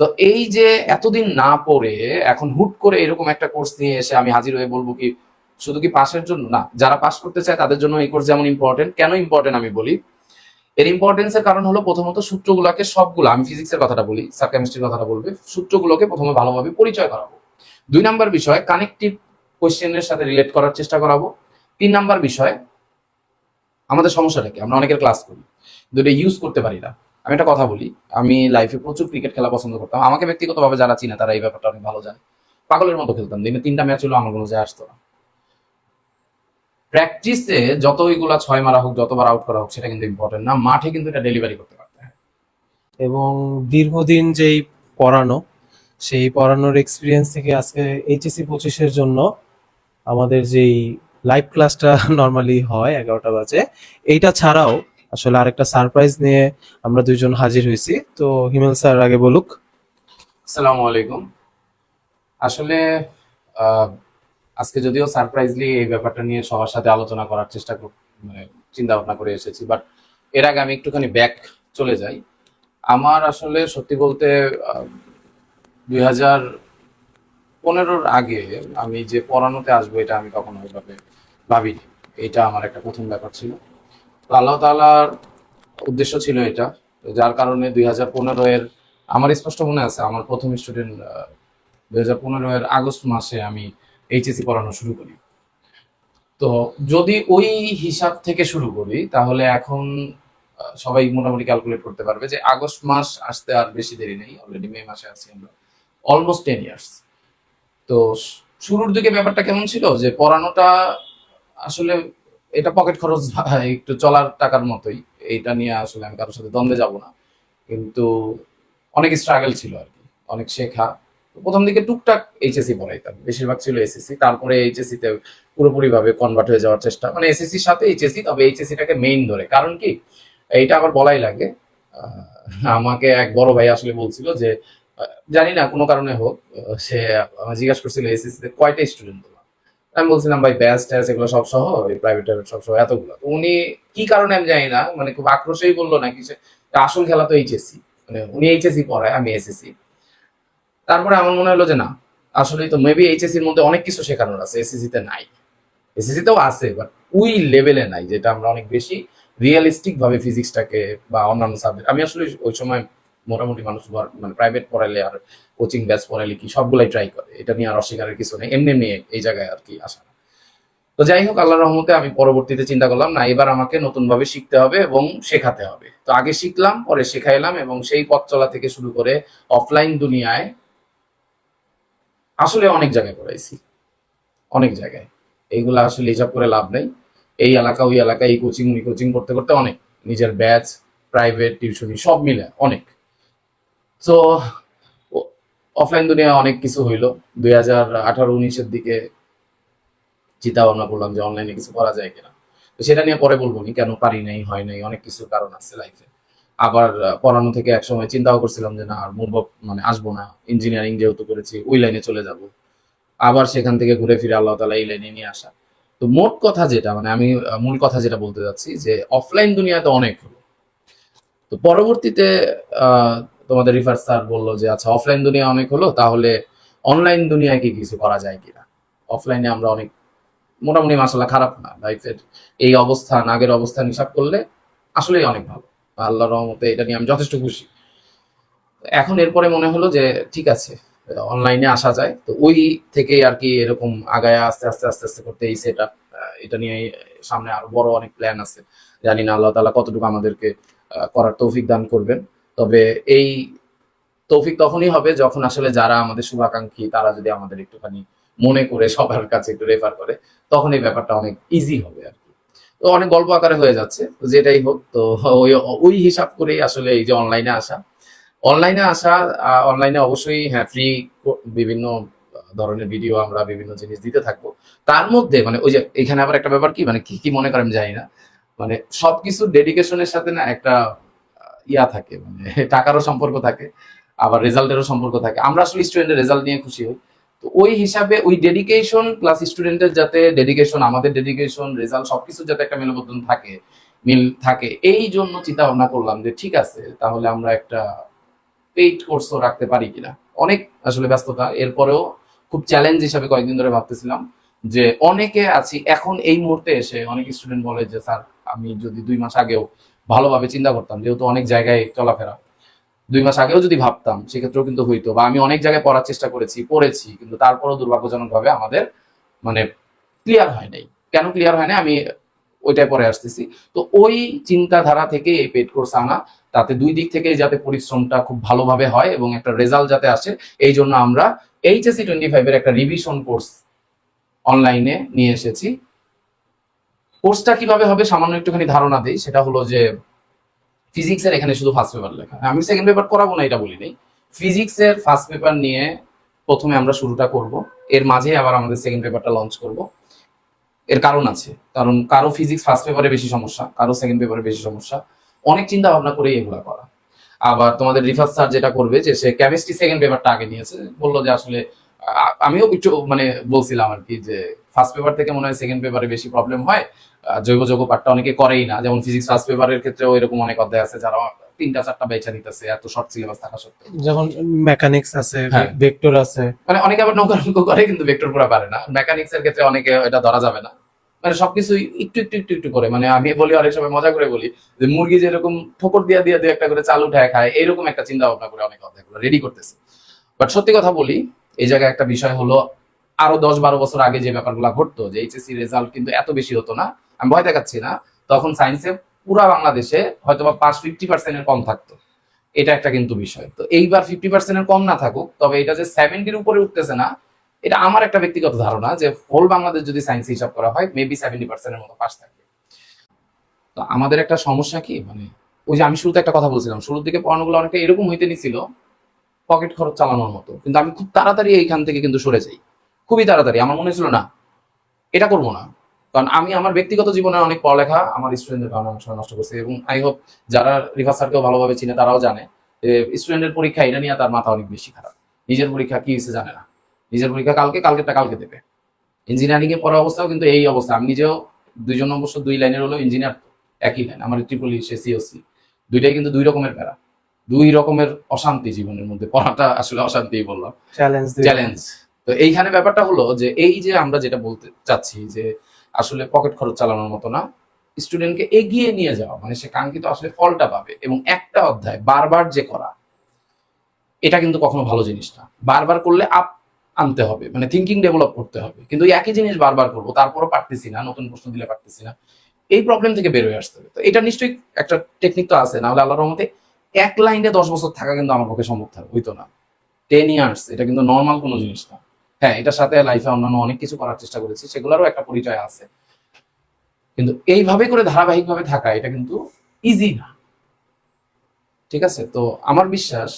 তো এই যে এতদিন না পড়ে, এখন হুট করে এরকম একটা কোর্স নিয়ে এসে আমি হাজির হয়ে বলব কি, শুধু কি পাশের জন্য? না, যারা পাস করতে চায় তাদের জন্য এই কোর্স যেমন ইম্পর্টেন্ট কেন ইম্পর্টেন্ট আমি বলি? এর ইম্পর্টেন্সের কারণ হলো প্রথমত সূত্রগুলোকে সবগুলো, আমি ফিজিক্সের কথাটা বলি স্যার কেমিস্ট্রির কথাটা বলবে, সূত্রগুলোকে প্রথমে ভালোভাবে পরিচয় করাবো। দুই নাম্বার বিষয় কানেকটিভ কোয়েশ্চেনের সাথে রিলেট করার চেষ্টা করাবো। তিন নাম্বার বিষয়, আমাদের সমস্যাটা কি? আমরা অনেকের ক্লাস করি দুটো ইউজ করতে পারি না। আমি একটা কথা বলি, আমি লাইফে প্রচুর ক্রিকেট খেলা পছন্দ করতাম। আমাকে ব্যক্তিগতভাবে যারা চিনে, তারা এই ব্যাপারটা অনেক ভালো জানে। পাগলের মতো খেলতাম। দিনে তিনটা ম্যাচ হলো আমার কোনো যায় আসতো না। প্র্যাকটিসে যত ওইগুলা ছয় মারা হোক, যতবার আউট করা হোক, সেটা কিন্তু ইম্পর্টেন্ট না। মাঠে কিন্তু এটা ডেলিভারি করতে পারতে হয়। এবং দীর্ঘদিন যেই পড়ানো, সেই পড়ানোর এক্সপিরিয়েন্স থেকে আজকে এইচএসসি পঁচিশের জন্য আমাদের যেই লাইভ ক্লাসটা নর্মালি হয় এগারোটা বাজে, এইটা ছাড়াও আসলে আরেকটা সারপ্রাইজ নিয়ে আমরা দুইজন হাজির হয়েছি। তো হিমেল স্যার, আগে বলুক। আসসালামু আলাইকুম। আসলে আজকে যদিও সারপ্রাইজলি এই ব্যাপারটা নিয়ে সবার সাথে আলোচনা করার চেষ্টা মানে চিন্তা ভাবনা করে এসেছি বাট এর আগে আমি একটুখানি ব্যাক চলে যাই। আমার আসলে সত্যি বলতে দুই হাজার পনেরোর আগে আমি যে পড়ানোতে আসব এটা আমি কখনো ওইভাবে ভাবিনি। এটা আমার একটা প্রথম ব্যাপার ছিল। আল্লাহ তাআলার উদ্দেশ্য ছিল এটা, যার কারণে দুই হাজার পনেরো এর, আমার স্পষ্ট মনে আছে, আমার প্রথম স্টুডেন্ট দুই হাজার পনেরো এর আগস্ট মাসে আমি এইচএসসি পড়ানো শুরু করি। তো যদি ওই হিসাব থেকে শুরু করি, তাহলে এখন সবাই মোটামুটি ক্যালকুলেট করতে পারবে যে আগস্ট মাস আসতে আর বেশি দেরি নেই অলরেডি মে মাসে আছি আমরা অলমোস্ট টেন ইয়ার্স তো শুরুর দিকে ব্যাপারটা কেমন ছিল? যে পড়ানোটা আসলে এটা পকেট খরচ একটু চলার টাকার মতোই। এইটা নিয়ে আসলে আমি কারোর সাথে দ্বন্দ্বে যাব না। কিন্তু অনেক স্ট্রাগল ছিল আর কি, অনেক শেখা। প্রথম দিকে টুকটাক এইচএসসি পড়াইতাম, বেশিরভাগ ছিল এসএসসি তারপরে এইচএসসি তে পুরোপুরি ভাবে কনভার্ট হয়ে যাওয়ার চেষ্টা মানে এসএসসির সাথে এইচএসসি তবে এইচএসসিটাকে মেইন ধরে। কারণ কি, এইটা আবার বলাই লাগে। আমাকে এক বড় ভাই আসলে বলছিল যে জানি না, কোনো কারণে হোক, সে জিজ্ঞাসা করছিল এসএসসি তে কয়টা স্টুডেন্ট আমি বলছিলাম, ভাই ব্যাচ ট্যাচ এগুলো সব সহ প্রাইভেট সব সহ, এতগুলো। উনি কি কারণে আমি জানি না মানে খুব আক্রোশেই বলল নাকি সে আসল খেলা তো এইচএসসি মানে উনি এইচএসসি পড়ায়, আমি এসএসসি তারপরে আমার মনে হলো যে, না, আসলেই তো মেবি এইচএসসির মধ্যে অনেক কিছু শেখানোর আছে এসএসসি তে নাই। এসএসসি তেও আছে বাট ওই লেভেলে নাই, যেটা আমরা অনেক বেশি রিয়েলিস্টিক ভাবে ফিজিক্সটাকে বা অন্যান্য সাবজেক্ট আমি আসলে ওই সময় মোটামুটি মানুষ মানে প্রাইভেট পড়াইলে আর কোচিং ব্যাচ পড়াইলে কি সবগুলাই ট্রাই করে। এটা নিয়ে আর অস্বীকারের কিছু নেই। এমনি এমনি এই জায়গায় আর কি আসা। তো যাই হোক আল্লাহ রহমতে আমি পরবর্তীতে চিন্তা করলাম, না, এবার আমাকে নতুন ভাবে শিখতে হবে এবং শেখাতে হবে। তো আগে শিখলাম, পরে শেখাইলাম এবং সেই পথ চলা থেকে শুরু করে অফলাইন দুনিয়ায় আসলে অনেক জায়গায় পড়াইছি। অনেক জায়গায়। এইগুলো আসলে হিসাব করে লাভ নেই। এই এলাকা, ওই এলাকা এই কোচিং ওই কোচিং করতে করতে অনেক। নিজের ব্যাচ প্রাইভেট টিউশনি সব মিলে অনেক। তো অফলাইন দুনিয়া অনেক কিছু হইল। দুই হাজার আঠারো, উনিশের দিকে চিন্তা ভাবনা করলাম যে অনলাইনে কিছু করা যায় কিনা। তো সেটা নিয়ে পরে বলব নি, কেন পারি নাই, হয় নাই, অনেক কিছু কারণ আছে লাইফে আবার পড়ানো থেকে একসময় চিন্তাও করছিলাম যে না, আর মুভ মানে আসব না। ইঞ্জিনিয়ারিং যেহেতু করেছি, ওই লাইনে চলে যাব। আবার সেখান থেকে ঘুরে ফিরে আল্লাহ তালা এই লাইনে নিয়ে আসা। তো মোট কথা যেটা মানে আমি মূল কথা যেটা বলতে যাচ্ছি যে অফলাইন দুনিয়াতে অনেক হলো। তো পরবর্তীতে তোমাদের রিফার স্যার বলল যে আচ্ছা অফলাইন দুনিয়া অনেক হলো, তাহলে অনলাইন দুনিয়ায় কি কিছু করা যায় কিনা? অফলাইনে আমরা অনেক, মোটামুটি মাসাল্লাহ খারাপ না। লাইফের এই অবস্থান, আগের অবস্থান হিসাব করলে আসলেই অনেক ভালো। আল্লাহ রহমতে এটা নিয়ে আমি যথেষ্ট খুশি। এখন এরপরে মনে হলো যে, ঠিক আছে অনলাইনে আসা যায়। তো ওই থেকেই আর কি এরকম আগায় আস্তে আস্তে আস্তে আস্তে করতে এই সেট এটা নিয়ে সামনে আরও বড় অনেক প্ল্যান আছে। জানি না, আল্লাহ তালা কতটুকু আমাদেরকে করার তৌফিক দান করবেন। তবে এই তৌফিক তখনই হবে যখন আসলে যারা আমাদের শুভাকাঙ্ক্ষী, তারা যদি আমাদের একটুখানি মনে করে সবার কাছে একটু রেফার করে, তখন এই ব্যাপারটা অনেক ইজি হবে আর কি। তো অনেক গল্প আকারে হয়ে যাচ্ছে, তো যেটাই হোক, তো ওই ওই হিসাব করেই আসলে এই যে অনলাইনে আসা। অনলাইনে আসা অনলাইনে অবশ্যই হ্যাঁ ফ্রি বিভিন্ন ধরনের ভিডিও আমরা বিভিন্ন জিনিস দিতে থাকব। তার মধ্যে মানে ওই যে এখানে আবার একটা ব্যাপার কি মানে কি কি মনে করেন জানি না। মানে সবকিছু ডেডিকেশনের সাথে না একটা ইয়া থাকে মানে টাকারও সম্পর্ক থাকে, আবার রেজাল্টেরও সম্পর্ক থাকে। আমরা আসলে স্টুডেন্টের রেজাল্ট নিয়ে খুশি হই। তো ওই হিসাবে ওই ডেডিকেশন প্লাস স্টুডেন্টের যাতে ডেডিকেশন আমাদের ডেডিকেশন রেজাল্ট সবকিছু যাতে একটা মেলবন্ধন থাকে, মিল থাকে, এই জন্য চিন্তা ভাবনা করলাম যে ঠিক আছে, তাহলে আমরা একটা পেইড কোর্সও রাখতে পারি কিনা। অনেক আসলে ব্যস্ততা, এরপরেও খুব চ্যালেঞ্জ হিসাবে কয়েকদিন ধরে ভাবতেছিলাম যে অনেকে আছি, এখন এই মুহূর্তে এসে অনেক স্টুডেন্ট বলে যে, স্যার, আমি যদি দুই মাস আগেও ভালোভাবে চিন্তা করতাম, যেহেতু অনেক জায়গায় চলাফেরা। দুই মাস আগেও যদি ভাবতাম, সেক্ষেত্রেও কিন্তু হইতো বা আমি অনেক জায়গায় পড়ার চেষ্টা করেছি, পড়েছি, কিন্তু তারপরও দুর্ভাগ্যজনকভাবে আমাদের মানে ক্লিয়ার হয় নাই। কেন ক্লিয়ার হয় না আমি ওইটাই পরে আসতেছি। তো ওই চিন্তাধারা থেকে এই পেড কোর্স আনা, তাতে দুই দিক থেকে যাতে পরিশ্রমটা খুব ভালোভাবে হয় এবং একটা রেজাল্ট যাতে আসে, এই জন্য আমরা এইচএসসি টোয়েন্টি ফাইভের একটা রিভিশন কোর্স অনলাইনে নিয়ে এসেছি। কোর্সটা কীভাবে হবে সামান্য একটুখানি ধারণা দিই। সেটা হলো যে ফিজিক্সের এখানে শুধু ফার্স্ট পেপার লেখা। আমি সেকেন্ড পেপার করাবো না, এটা বলি নাই ফিজিক্সের ফার্স্ট পেপার নিয়ে প্রথমে আমরা শুরুটা করব। এর মাঝে আবার আমাদের সেকেন্ড পেপারটা লঞ্চ করব। এর কারণ আছে। কারণ কারও ফিজিক্স ফার্স্ট পেপারে বেশি সমস্যা, কারও সেকেন্ড পেপারে বেশি সমস্যা। অনেক চিন্তা ভাবনা করে এগুলো করা। আবার তোমাদের রিফার্স স্যার যেটা করবে যে, সে কেমিস্ট্রি সেকেন্ড পেপারটা আগে নিয়েছে। বলল যে, আসলে আমিও একটু মানে বলছিলাম আর কি যে ফার্স্ট পেপার থেকে মনে হয় সেকেন্ড পেপারে বেশি প্রবলেম হয়। জৈব যৌগ পাঠটা অনেকে করেই না। যেমন ফিজিক্স ফার্স্ট পেপারের ক্ষেত্রেও এরকম অনেক অধ্যায় আছে যারা তিনটা চারটা বেচা নিতেছে এত শর্ট সিলেবাস থাকা সত্ত্বেও। যেমন মেকানিক্স আছে হ্যাঁ। ভেক্টর আছে। মানে অনেকে আবার নৌকা করে কিন্তু ভেক্টর পুরো পারে না। মেকানিক্স এর ক্ষেত্রে অনেকে এটা ধরা যাবে না। মানে সবকিছু একটু একটু একটু একটু করে। মানে আমি বলি অনেক সময় মজা করে বলি যে মুরগি যেরকম ঠোকর দিয়া দিয়া দু একটা করে চাল উঠায় খায় এরকম একটা চিন্তা ভাবনা করে অনেক অধ্যায়গুলো রেডি করতেছে। বাট সত্যি কথা বলি এই জায়গায় একটা বিষয় হলো আরও দশ বারো বছর আগে যে ব্যাপারগুলো ঘটতো যে এইচএসসি রেজাল্ট কিন্তু এত বেশি হতো না আমি ভয় দেখাচ্ছি না। তখন সায়েন্সে পুরা বাংলাদেশে হয়তো বা পাঁচ ফিফটি পার্সেন্টের কম থাকতো। এটা একটা কিন্তু বিষয়। তো এইবার ফিফটি পার্সেন্টের কম না থাকুক, তবে এটা যে সেভেন্টির উপরে উঠতেছে না, এটা আমার একটা ব্যক্তিগত ধারণা যে হোল বাংলাদেশ যদি সায়েন্স হিসাব করা হয় মেবি সেভেন্টি পার্সেন্টের মতো পাস থাকবে। তো আমাদের একটা সমস্যা কি? মানে ওই যে আমি শুরুতে একটা কথা বলছিলাম, শুরুর দিকে পড়ানোগুলো অনেকটা এরকম হইতে নিছিল পকেট খরচ চালানোর মতো। কিন্তু আমি খুব তাড়াতাড়ি এইখান থেকে কিন্তু সরে যাই। খুবই তাড়াতাড়ি। আমার মনে ছিল না, এটা করব না। কারণ আমি আমার ব্যক্তিগত জীবনে অনেক পড়ালেখা আমার স্টুডেন্টদের কারণে অনেক সময় নষ্ট করছি এবং আই হোপ যারা রিভার স্যারকেও ভালোভাবে চিনে তারাও জানে যে স্টুডেন্টের পরীক্ষা এটা নিয়ে তার মাথা অনেক বেশি খারাপ। নিজের পরীক্ষা কি হয়েছে জানে না। নিজের পরীক্ষা কালকে কালকেরটা কালকে দেবে। ইঞ্জিনিয়ারিং এ পড়া অবস্থাও কিন্তু এই অবস্থা। আমি নিজেও দুইজন অবশ্য দুই লাইনের হলো ইঞ্জিনিয়ার একই লাইন আমার ট্রিপল সে সিওসি দুইটাই কিন্তু দুই রকমের প্যারা। দুই রকমের অশান্তি জীবনের মধ্যে। পড়াটা আসলে অশান্তি বললাম। চ্যালেঞ্জ চ্যালেঞ্জ তো এইখানে ব্যাপারটা হলো যে এই যে আমরা যেটা বলতে চাচ্ছি যে আসলে পকেট খরচ চালানোর মতো না। স্টুডেন্টকে এগিয়ে নিয়ে যাওয়া মানে সে কাঙ্ক্ষিত আসলে ফলটা পাবে এবং একটা অধ্যায় বারবার যে করা, এটা কিন্তু কখনো ভালো জিনিস না। বারবার করলে আপ আনতে হবে মানে থিঙ্কিং ডেভেলপ করতে হবে। কিন্তু একই জিনিস বারবার করব, তারপরও পারতেছি না, নতুন প্রশ্ন দিলে পারতেছি না। এই প্রবলেম থেকে বেরোয় আসতে হবে। তো এটা নিশ্চয়ই একটা টেকনিক তো আছে, নাহলে আল্লাহর রহমতে এক লাইনে দশ বছর থাকা কিন্তু আমার পক্ষে সম্ভব থাকবে হইতো না। টেন ইয়ার্স এটা কিন্তু নর্মাল কোনো জিনিস না। হ্যাঁ এটার সাথে লাইফে অন্যান্য অনেক কিছু করার চেষ্টা করেছি, সেগুলোরও একটা পরিচয় আছে। কিন্তু এইভাবে করে ধারাবাহিকভাবে থাকা, এটা কিন্তু ইজি না। ঠিক আছে? তো আমার বিশ্বাস,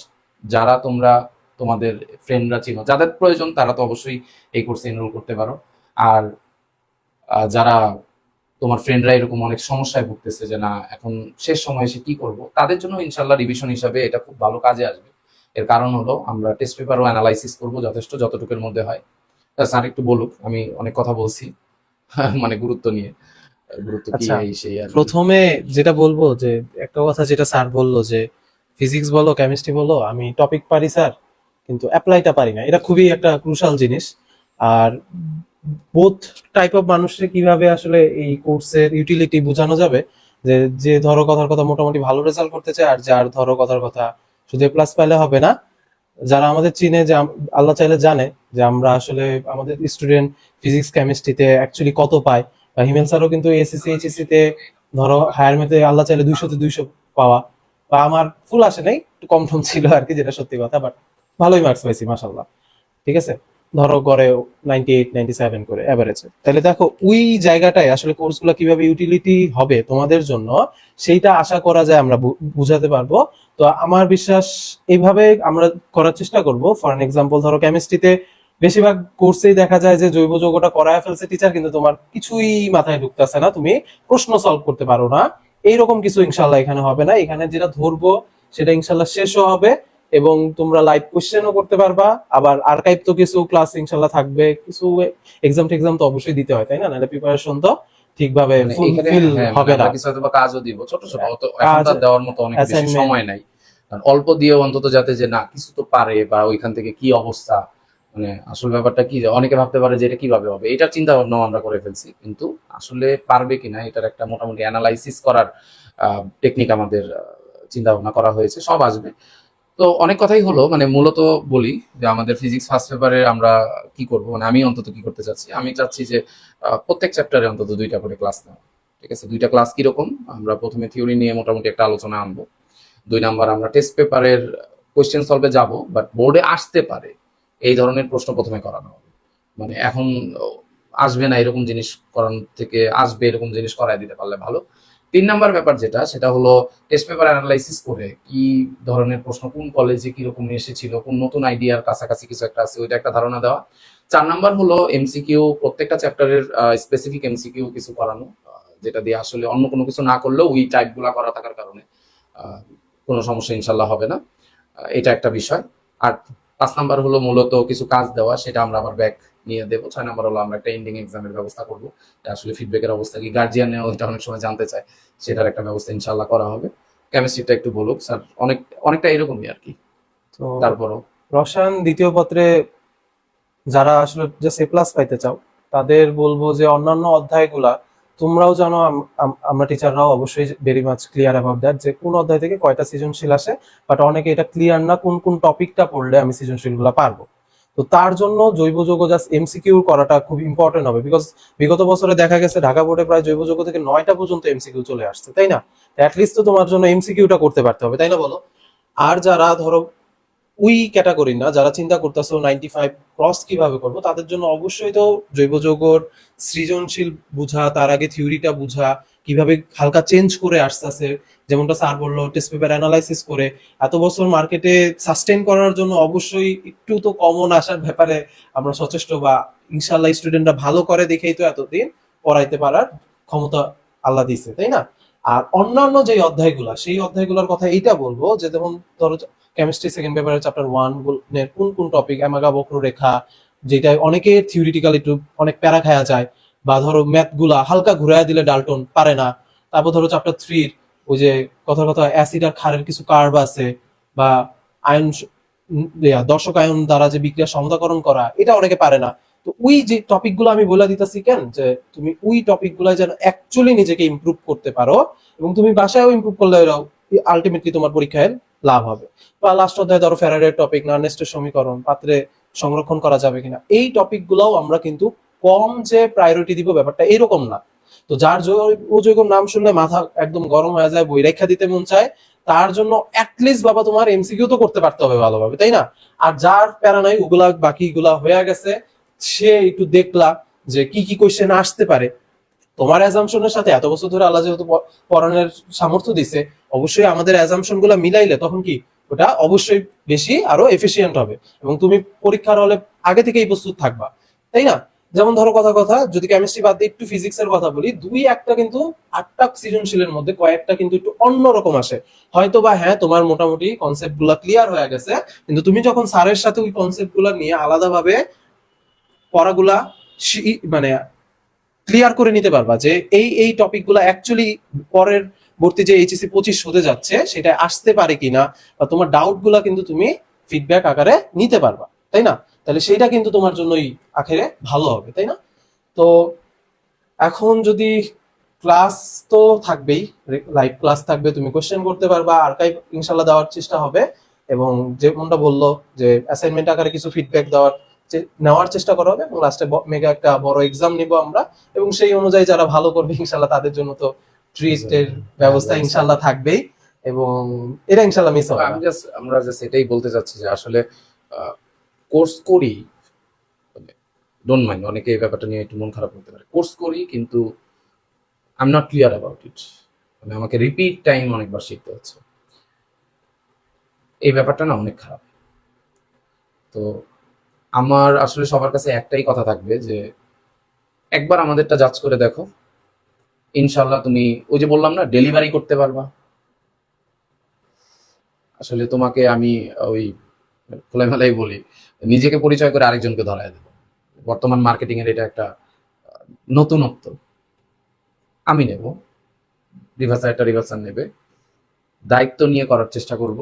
যারা তোমরা তোমাদের ফ্রেন্ডরা চিনো, যাদের প্রয়োজন, তারা তো অবশ্যই এই কোর্সে এনরোল করতে পারো। আর যারা তোমার ফ্রেন্ডরা এরকম অনেক সমস্যায় ভুগতেছে যে, না, এখন শেষ সময় এসে কি করব? তাদের জন্য ইনশাল্লাহ রিভিশন হিসাবে এটা খুব ভালো কাজে আসবে। এর কারণ হলো আমরা টেস্ট পেপারও অ্যানালাইসিস করব যথেষ্ট যতটুকুর মধ্যে হয়। স্যার একটু বলুক আমি অনেক কথা বলছি মানে গুরুত্ব নিয়ে। গুরুত্ব কি আচ্ছা, এই সেই আর প্রথমে যেটা বলব যে একটা কথা যেটা স্যার বলল যে ফিজিক্স বলো কেমিস্ট্রি বলো আমি টপিক পারি স্যার কিন্তু অ্যাপ্লাইটা পারি না। এটা খুবই একটা ক্রুশাল জিনিস। আর বোথ টাইপ অফ মানুষের কীভাবে আসলে এই কোর্সের ইউটিলিটি বোঝানো যাবে যে যে ধরো কথার কথা মোটামুটি ভালো রেজাল্ট করতে চায় আর যার ধরো কথার কথা শুধু এ প্লাস পাইলে হবে না। যারা আমাদের চিনে যে আল্লাহ চাইলে জানে যে আমরা আসলে আমাদের স্টুডেন্ট ফিজিক্স কেমিস্ট্রিতে অ্যাকচুয়ালি কত পায় বা হিমেল স্যারও কিন্তু এসএসসি এইচএসসি তে ধরো হায়ার মেতে আল্লাহ চাইলে দুইশোতে দুইশো পাওয়া। বা আমার ফুল আসে নাই, একটু কম ছিল আর কি, যেটা সত্যি কথা বাট ভালোই মার্কস পাইছি মাসাল্লাহ ঠিক আছে? ধরো গড়ে নাইনটি এইট নাইনটি সেভেন করে অ্যাভারেজে তাহলে দেখো, ওই জায়গাটায় আসলে কোর্সগুলো কীভাবে ইউটিলিটি হবে তোমাদের জন্য, সেইটা আশা করা যায় আমরা বুঝাতে পারব। তো আমার বিশ্বাস এইভাবে আমরা করার চেষ্টা করব। ফর এন এক্সাম্পল ধরো কেমিস্ট্রিতে বেশিরভাগ কোর্সেই দেখা যায় যে জৈব যৌগটা করায় ফেলছে টিচার কিন্তু তোমার কিছুই মাথায় ঢুকতেছে না, তুমি প্রশ্ন সলভ করতে পারো না। এইরকম কিছু ইনশাল্লাহ এখানে হবে না। এখানে যেটা ধরবো, সেটা ইনশাল্লাহ শেষও হবে। এবং তোমরা লাইভ কোশ্চেনও করতে পারবা আবার আর্কাইভ তো কিছু ক্লাস ইনশাল্লাহ থাকবে কিছু এক্সাম টেক্সাম তো অবশ্যই দিতে হয় তাই না? নাহলে প্রিপারেশন তো ঠিকভাবে ফুলফিল হ্যাঁ, মানে হবে না। কিছু হয়তো কাজও দিব ছোট ছোট হ্যাঁ, অত এখন তো দেওয়ার মতো অনেক বেশি সময় নাই। কারণ অল্প দিয়ে অন্তত যাতে যে না কিছু তো পারে বা ওইখান থেকে কি অবস্থা মানে আসল ব্যাপারটা কি যে অনেকে ভাবতে পারে যে এটা কীভাবে হবে এটা চিন্তা ভাবনাও আমরা করে ফেলছি কিন্তু আসলে পারবে কিনা এটার একটা মোটামুটি অ্যানালাইসিস করার টেকনিক আমাদের চিন্তা ভাবনা করা হয়েছে সব আসবে। তো অনেক কথাই হলো মানে মূলত বলি যে আমাদের ফিজিক্স ফার্স্ট পেপারে আমরা কি করব মানে আমি অন্তত কি করতে চাচ্ছি? আমি চাচ্ছি যে প্রত্যেক চ্যাপ্টারে অন্তত দুইটা করে ক্লাস নেওয়া, ঠিক আছে? দুইটা ক্লাস কীরকম? আমরা প্রথমে থিওরি নিয়ে মোটামুটি একটা আলোচনা আনব। দুই নাম্বার, আমরা টেস্ট পেপারের কোয়েশ্চেন সলভে যাব বাট বোর্ডে আসতে পারে এই ধরনের প্রশ্ন প্রথমে করানো হবে। মানে এখন আসবে না এরকম জিনিস করানো থেকে, আসবে এরকম জিনিস করায় দিতে পারলে ভালো। তিন নাম্বার ব্যাপার যেটা, সেটা হলো টেস্ট পেপার অ্যানালাইসিস করে কি ধরনের প্রশ্ন, কোন কলেজে কীরকম এসেছিল, কোন নতুন আইডিয়ার কাছাকাছি কিছু একটা আছে, ওইটা একটা ধারণা দেওয়া। চার নাম্বার হলো এমসিকিউ প্রত্যেকটা চ্যাপ্টারের স্পেসিফিক এমসিকিউ কিছু করানো যেটা দিয়ে আসলে অন্য কোনো কিছু না করলেও ওই টাইপগুলা করা থাকার কারণে কোনো সমস্যা ইনশাল্লাহ হবে না। এটা একটা বিষয়। আর পাঁচ নাম্বার হলো মূলত কিছু কাজ দেওয়া, সেটা আমরা আবার ব্যাক নিয়ে দেবো। ছয় নাম্বার হলো আমরা একটা এন্ডিং এক্সামের ব্যবস্থা করব। আসলে ফিডব্যাকের অবস্থা কি? গার্জিয়ানে ওইটা অনেক সময় জানতে চায়। সেটার একটা ব্যবস্থা ইনশাল্লাহ করা হবে। কেমিস্ট্রিটা একটু বলুক। স্যার অনেক অনেকটা এরকমই আর কি। তো তারপরও। রসায়ন দ্বিতীয় পত্রে যারা আসলে জাস্ট এ প্লাস পাইতে চাও তাদের বলব যে অন্যান্য অধ্যায়গুলা তোমরাও জানো আম- আম- আমরা টিচাররাও অবশ্যই very much clear about that যে কোন অধ্যায় থেকে কয়টা সৃজনশীল আসে। বাট অনেকে এটা ক্লিয়ার না কোন কোন টপিকটা পড়লে আমি সৃজনশীলগুলো পারব। তো তার জন্য জৈব যৌগ জাস্ট এমসিকিউ করাটা খুব ইম্পর্টেন্ট হবে বিকজ বিগত বছরে দেখা গেছে ঢাকা বোর্ডে প্রায় জৈব যৌগ থেকে নয়টা পর্যন্ত এমসিকিউ চলে আসছে, তাই না? অ্যাটলিস্ট তো তোমার জন্য এমসিকিউটা করতে পারতে হবে, তাই না বলো? আর যারা ধরো ওই ক্যাটাগরি না, যারা চিন্তা করতেছো নাইনটি ফাইভ ক্রস কীভাবে করব, তাদের জন্য অবশ্যই তো জৈব যৌগর সৃজনশীল বুঝা, তার আগে থিওরিটা বুঝা কীভাবে হালকা চেঞ্জ করে আসতেছে, যেমনটা স্যার বলল টেস্ট পেপার অ্যানালাইসিস করে, এত বছর মার্কেটে সাস্টেন করার জন্য অবশ্যই একটু তো কমন আসার ব্যাপারে আমরা সচেষ্ট বা ইনশাল্লাহ স্টুডেন্টরা ভালো করে দেখেই তো এতদিন পড়াইতে পারার ক্ষমতা আল্লাহ দিছে তাই না? আর অন্যান্য যে অধ্যায়গুলা, সেই অধ্যায়গুলোর কথা এইটা বলব যে যেমন ধরো কেমিস্ট্রি সেকেন্ড পেপারের চ্যাপ্টার ওয়ান কোন কোন টপিক অ্যামাগা বক্ররেখা যেটা অনেকে থিওরিটিক্যাল একটু অনেক প্যারা খায়া যায় বা ধরো ম্যাথগুলা হালকা ঘুরায় দিলে ডালটন পারে না। তারপর ধরো চ্যাপ্টার থ্রির ওই যে কথা কথা অ্যাসিড আর ক্ষারের কিছু কার্ভ আছে বা আয়ন দর্শক আয়ন দ্বারা যে বিক্রিয়া সমতাকরণ করা, এটা অনেকে পারে না। তো ওই যে টপিকগুলো আমি বলে দিতেছি কেন? যে তুমি ওই টপিকগুলো যেন অ্যাকচুয়ালি নিজেকে ইমপ্রুভ করতে পারো এবং তুমি বাসায়ও ইমপ্রুভ করলে আলটিমেটলি তোমার পরীক্ষায় লাভ হবে। বা লাস্ট অধ্যায় ধরো ফেরারের টপিক নার্নেস্টের সমীকরণ, পাত্রে সংরক্ষণ করা যাবে কিনা, এই টপিক গুলাও আমরা কিন্তু কম যে প্রায়োরিটি দিব ব্যাপারটা এরকম না। তো যার জৈব নাম শুনলে মাথা একদম গরম হয়ে যায়, বই রেখা দিতে মন চায়, তার জন্য অ্যাটলিস্ট বাবা তোমার এমসিকিউ তো করতে পারতে হবে ভালোভাবে, তাই না? আর যার প্যারা নাই, ওগুলা বাকিগুলা হয়ে গেছে, সে একটু দেখলা যে কি কি কোয়েশ্চেন আসতে পারে। তোমার অ্যাজামশনের সাথে, এত বছর ধরে আল্লাহ যেহেতু পড়ানোর সামর্থ্য দিছে, অবশ্যই আমাদের অ্যাজামশনগুলা মিলাইলে তখন কি, ওটা অবশ্যই বেশি আরও এফিসিয়েন্ট হবে। এবং তুমি পরীক্ষার হলে আগে থেকেই প্রস্তুত থাকবা, তাই না? যেমন ধরো কথা কথা, যদি কেমিস্ট্রি বাদ দিয়ে একটু ফিজিক্স এর কথা বলি, দুই একটা কিন্তু আটটা সৃজনশীলের মধ্যে কয়েকটা কিন্তু একটু অন্যরকম আসে। হয়তো বা হ্যাঁ তোমার মোটামুটি কনসেপ্টগুলা ক্লিয়ার হয়ে গেছে, কিন্তু তুমি যখন স্যারের সাথে ওই কনসেপ্টগুলা নিয়ে আলাদাভাবে পড়াগুলা মানে ক্লিয়ার করে নিতে পারবা যে এই এই টপিকগুলা অ্যাকচুয়ালি পরের ভর্তি যে এইচএসসি পঁচিশ হতে যাচ্ছে, সেটা আসতে পারে কিনা, বা তোমার ডাউটগুলা কিন্তু তুমি ফিডব্যাক আকারে নিতে পারবা, তাই না? তাহলে সেটা কিন্তু তোমার জন্যই আখেরে ভালো হবে তাই না? তো এখন যদি ক্লাস তো থাকবেই লাইভ ক্লাস থাকবে তুমি কোশ্চেন করতে পারবা আর্কাইভ ইনশাল্লাহ দেওয়ার চেষ্টা হবে এবং যেমনটা বলল যে অ্যাসাইনমেন্ট আকারে কিছু ফিডব্যাক দেওয়ার নেওয়ার চেষ্টা করা হবে এবং লাস্টে মেগা একটা বড় এক্সাম নিব আমরা এবং সেই অনুযায়ী যারা ভালো করবে ইনশাল্লাহ তাদের জন্য তো ট্রিটের ব্যবস্থা ইনশাল্লাহ থাকবেই এবং এটা ইনশাল্লাহ মিস হবে। আমরা জাস্ট এটাই বলতে চাচ্ছি যে আসলে কোর্স করি ডোন্ট মাইন্ড অনেকে এই ব্যাপারটা নিয়ে একটু মন খারাপ করতে পারে। কোর্স করি, কিন্তু I am not clear about it মানে আমাকে রিপিট টাইম অনেকবার শিখতে হচ্ছে। এই ব্যাপারটা না অনেক খারাপ। তো আমার আসলে সবার কাছে একটাই কথা থাকবে যে, একবার আমাদেরটা জাজ করে দেখো। ইনশাল্লাহ তুমি, ওই যে বললাম না ডেলিভারি করতে পারবা। আসলে তোমাকে আমি ওই খোলামেলাই বলি নিজেকে পরিচয় করে আরেকজনকে ধরায় দেবো। বর্তমান মার্কেটিং এর এটা একটা নতুনত্ব। আমি নেব। রিভার্সার একটা রিভার্সার নেবে। দায়িত্ব নিয়ে করার চেষ্টা করব।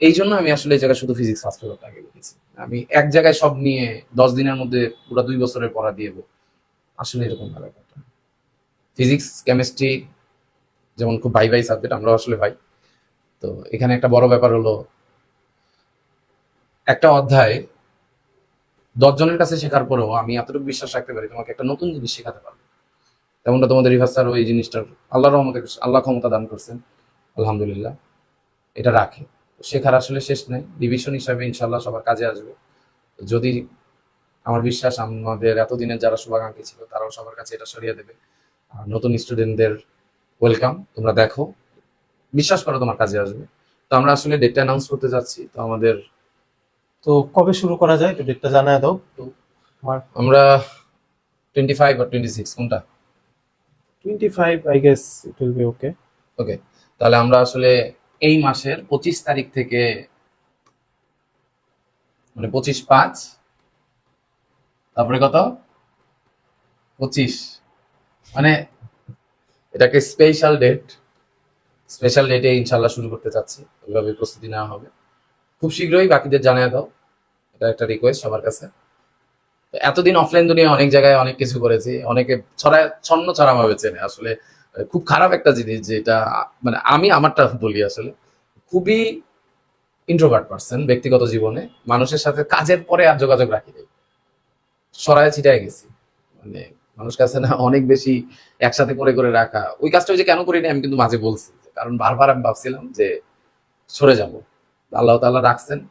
এই জন্য আমি আসলে এই জায়গায় শুধু ফিজিক্স ফার্স্ট পেপারটা আগে লিখেছি আমি এক জায়গায় সব নিয়ে দশ দিনের মধ্যে পুরো দুই বছরের পড়া দিয়ে আসলে এরকম না ব্যাপারটা। ফিজিক্স কেমিস্ট্রি যেমন খুব ভাই ভাই সাবজেক্ট আমরা আসলে ভাই। তো এখানে একটা বড় ব্যাপার হলো একটা অধ্যায় দশজনের কাছে শেখার পরেও আমি এতটুকু বিশ্বাস রাখতে পারি তোমাকে একটা নতুন জিনিস শেখাতে পারব। তেমনটা তোমাদের স্যার ওই জিনিসটার আল্লাহ রহমতে আল্লাহ ক্ষমতা দান করছেন। আলহামদুলিল্লাহ, এটা রাখে। শেখার আসলে শেষ নেই। ডিভিশন হিসাবে ইনশাল্লাহ সবার কাজে আসবে। যদি আমার বিশ্বাস আমাদের এতদিনের যারা শুভাকাঙ্ক্ষী ছিল, তারাও সবার কাছে এটা সরিয়ে দেবে। আর নতুন স্টুডেন্টদের ওয়েলকাম তোমরা দেখো। বিশ্বাস করো তোমার কাজে আসবে। তো আমরা আসলে ডেটটা অ্যানাউন্স করতে যাচ্ছি। তো আমাদের তো কবে শুরু করা যায়? একটু ডেটটা জানায় দাও। আমার আমরা টোয়েন্টি ফাইভ আর টোয়েন্টি সিক্স কোনটা? Twenty five I guess it will be okay okay তাহলে আমরা আসলে এই মাসের পঁচিশ তারিখ থেকে মানে পঁচিশ পাঁচ তারপরে কত? পঁচিশ। মানে এটাকে স্পেশাল ডেট স্পেশাল ডেটে ইনশাল্লাহ শুরু করতে চাচ্ছি। ওইভাবে প্রস্তুতি নেওয়া হবে। খুব শীঘ্রই বাকিদের জানিয়ে দাও। এটা একটা রিকোয়েস্ট সবার কাছে। এতদিন অফলাইন দুনিয়া অনেক জায়গায় অনেক কিছু করেছি। অনেকে ছড়ায়, ছন্ন ছড়া ভাবে চেনে। আসলে খুব খারাপ একটা জিনিস যেটা মানে আমি আমারটা বলি আসলে, খুবই ইন্ট্রোভার্ট পার্সন ব্যক্তিগত জীবনে। মানুষের সাথে কাজের পরে আর যোগাযোগ রাখি নাই। সরায় ছিটায় গেছি। মানে মানুষ কাছে না অনেক বেশি একসাথে করে করে রাখা। ওই কাজটা ওই যে কেন করিনি আমি কিন্তু মাঝে বলছি। কারণ বারবার আমি ভাবছিলাম যে সরে যাব। আল্লাহ তাআলা রাখছেন।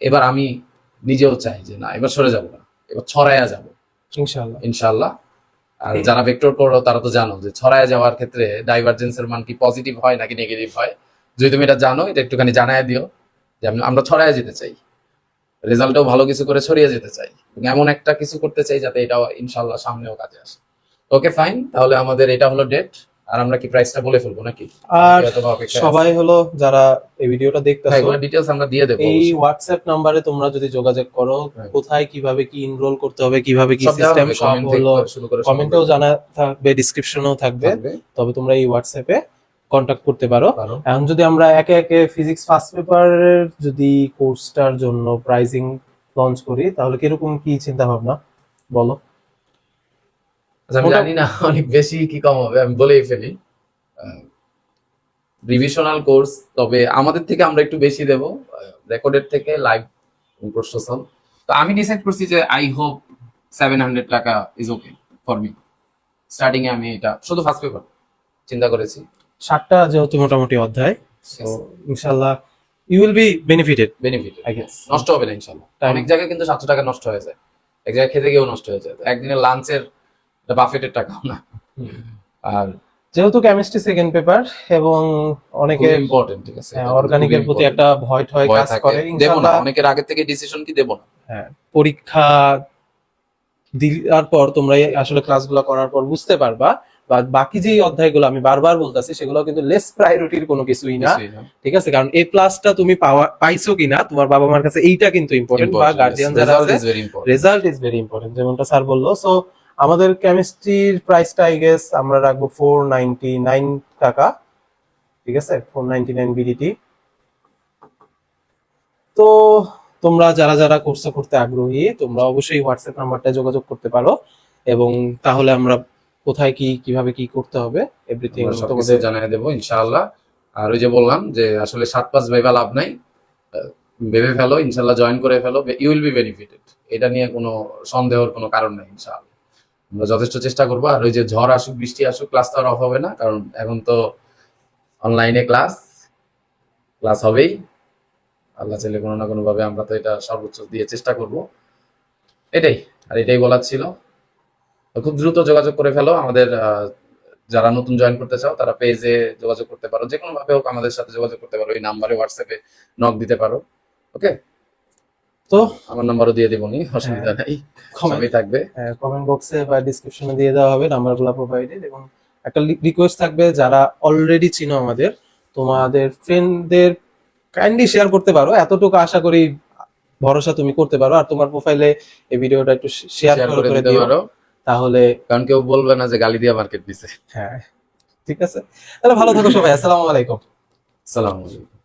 এবার আমি নিজেও চাই যে না এবার সরে যাব না এবার ছড়াইয়া যাব। ইনশাআল্লাহ। ইনশাল্লাহ আর যারা ভেক্টর করো তারা তো জানো যে ছড়ায় যাওয়ার ক্ষেত্রে ডাইভারজেন্সের মান কি পজিটিভ হয় নাকি নেগেটিভ হয়। যদি তুমি এটা জানো এটা একটুখানি জানায় দিও যে আমি- আমরা ছড়ায় যেতে চাই। রেজাল্টও ভালো কিছু করে ছড়িয়ে যেতে চাই। এমন একটা কিছু করতে চাই যাতে এটাও ইনশাল্লাহ সামনেও কাজে আসে। ওকে ফাইন তাহলে আমাদের এটা হলো ডেট আর আমরা কি প্রাইসটা বলে ফেলব নাকি? আর সবাই হলো যারা এই ভিডিওটা দেখতেছো ডিটেলস আমরা দিয়ে দেবো এই হোয়াটসঅ্যাপ নাম্বারে তোমরা যদি যোগাযোগ করো কোথায় কীভাবে কি এনরোল করতে হবে কীভাবে কি সিস্টেম সব হলো কমেন্টেও জানা থাকবে ডিসক্রিপশনেও থাকবে। তবে তোমরা এই হোয়াটসঅ্যাপে কন্টাক্ট করতে পারো। এখন যদি আমরা একে একে ফিজিক্স ফার্স্ট পেপারের যদি কোর্সটার জন্য প্রাইজিং লঞ্চ করি তাহলে কীরকম কি চিন্তা ভাবনা বলো। আমি জানি না অনেক বেশি কি কম হবে আমি বলেই ফেলি। রিভিশনাল কোর্স তবে আমাদের থেকে আমরা একটু বেশি দেব রেকর্ডের থেকে লাইভ প্রশ্নসল তো আমি ডিসাইড করছি যে আই হোপ সেভেন হান্ড্রেড টাকা is okay for me starting এ আমি এটা শুধু ফার্স্ট পেপার চিন্তা করেছি। ষাটটা যেহেতু মোটামুটি অধ্যায় তো ইনশাল্লাহ you will be benefited benefit I guess নষ্ট হবে না ইনশাল্লাহ Time- অনেক জায়গায় কিন্তু সাতশো টাকা নষ্ট হয়ে যায়। এক জায়গায় খেতে গিয়েও নষ্ট হয়ে যায়। একদিনের লাঞ্চের বাফেটের টাকাও না। আর যেহেতু কেমিস্ট্রি সেকেন্ড পেপার এবং অনেকে ইম্পর্টেন্ট ঠিক আছে। অর্গানিকের প্রতি একটা ভয় ঠয় কাজ করে দেবো না অনেকের আগে থেকে ডিসিশন কি দেবো না? হ্যাঁ, পরীক্ষা দেওয়ার পর তোমরা আসলে ক্লাসগুলো করার পর বুঝতে পারবা। বা বাকি যেই অধ্যায়গুলো আমি বারবার বলতেছি সেগুলো কিন্তু লেস প্রায়োরিটির কোনো কিছুই না। ঠিক আছে? কারণ এই প্লাসটা তুমি পাওয়া পাইছো কিনা তোমার বাবা মার কাছে এইটা কিন্তু ইম্পর্টেন্ট বা গার্জিয়ান যারা আছে. রেজাল্ট ইজ ভেরি ইম্পর্টেন্ট যেমনটা স্যার বলল। সো আমাদের কেমিস্ট্রির প্রাইসটা আই গেস আমরা রাখব ফোর নাইনটি নাইন টাকা। ঠিক আছে? ফোর নাইনটি নাইন বিডিটি তো তোমরা যারা যারা কোর্সে করতে আগ্রহী তোমরা অবশ্যই হোয়াটসঅ্যাপ নাম্বারটা যোগাযোগ করতে পারো। এবং তাহলে আমরা কোথায় কি কীভাবে কি করতে হবে এভরিথিং তোমাদের জানিয়ে দেবো ইনশাআল্লাহ। আর ওই যে বললাম যে আসলে সাত পাঁচ ভাইবা লাভ নাই। ভেবে ফেলো ইনশাআল্লাহ জয়েন করে ফেলো ইউ উইল বি বেনিফিটেড এটা নিয়ে কোনো সন্দেহের কোনো কারণ নাই ইনশাআল্লাহ। আমরা যথেষ্ট চেষ্টা করব। আর ওই যে ঝড় আসুক, বৃষ্টি আসুক ক্লাস তো আর অফ হবে না, কারণ এখন তো অনলাইনে ক্লাস ক্লাস হবেই। আল্লাহ চাইলে কোনো না কোনোভাবে আমরা তো এটা সর্বোচ্চ দিয়ে চেষ্টা করব। এটাই, আর এটাই বলার ছিল। খুব দ্রুত যোগাযোগ করে ফেলো। আমাদের যারা নতুন জয়েন করতে চাও, তারা পেজে যোগাযোগ করতে পারো। যে কোনো ভাবে হোক আমাদের সাথে যোগাযোগ করতে পারো। এই নাম্বারে হোয়াটসঅ্যাপে নক দিতে পারো। ওকে তো আমার নাম্বারও দিয়ে দেবনি অসুবিধা নাই সবই থাকবে। কমেন্ট বক্সে বা ডিসক্রিপশনে দিয়ে দেওয়া হবে নাম্বারগুলো প্রোভাইডেড এবং একটা রিকোয়েস্ট থাকবে যারা অলরেডি চিনো আমাদের তোমাদের ফ্রেন্ডদের কাইন্ডলি শেয়ার করতে পারো। এতটুকু আশা করি ভরসা তুমি করতে পারো। আর তোমার প্রোফাইলে এই ভিডিওটা একটু শেয়ার করে দিতে দিও। পারো। তাহলে কারণ কেউ বলবে না যে গালি দিয়ে মার্কেট দিছে। হ্যাঁ ঠিক আছে। তাহলে ভালো থাকো সবাই। আসসালামু আলাইকুম। সালাম আলাইকুম।